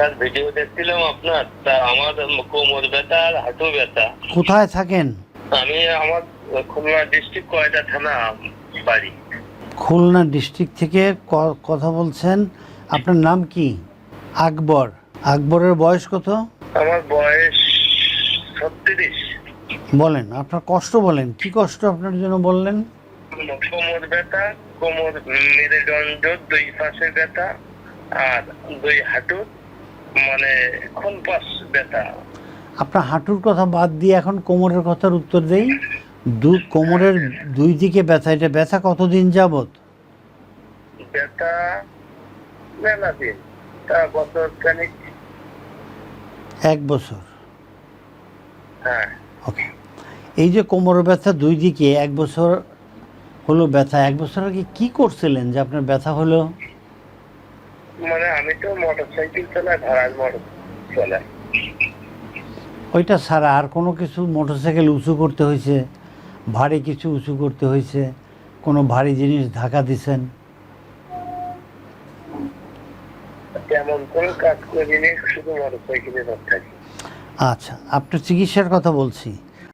Sir video দেখছিলাম আপনার। তা আমার কোমর ব্যথা আর হাঁটু ব্যথা। কোথায় থাকেন? আমি আমার খুলনা ডিস্ট্রিক্ট কয়টা থানা বাড়ি? খুলনা ডিস্ট্রিক্ট থেকে কথা বলছেন। আপনার নাম কি? আকবর। আকবরের বয়স কত? আমার বয়স ছত্রিশ। বলেন আপনার কষ্ট বলেন। কি কষ্ট আপনার জন্য বললেন? কোমর ব্যথা কোমর মেরুদণ্ড দুই পাশে ব্যথা আর দুই হাঁটুর মানে পাশ ব্যথা আপনার হাঁটুর কথা বাদ দিয়ে এখন কোমরের কথার উত্তর দেই। দু কোমরের দুই দিকে ব্যথা এটা ব্যথা কতদিন যাবত ব্যথা মেলা দিন তা বছর খানিক। এক বছর। হ্যাঁ। ওকে। এই যে কোমরের ব্যথা দুই দিকে এক বছর হলো ব্যথা এক বছর আগে কি করছিলেন যে আপনার ব্যথা হলো? মানে আমি তো মোটর সাইকেল চালাই ভাড়ার মোটর চালাই। ওইটা ছাড়া আর কোনো কিছু মোটরসাইকেল উঁচু করতে হয়েছে? ভারী কিছু উঁচু করতে হয়েছে? কোনো ভারী জিনিস ধাক্কা দিছেন? তেমন কোনো কাজ করিনি শুধু মোটর আচ্ছা আপনার চিকিৎসার কথা বলছি।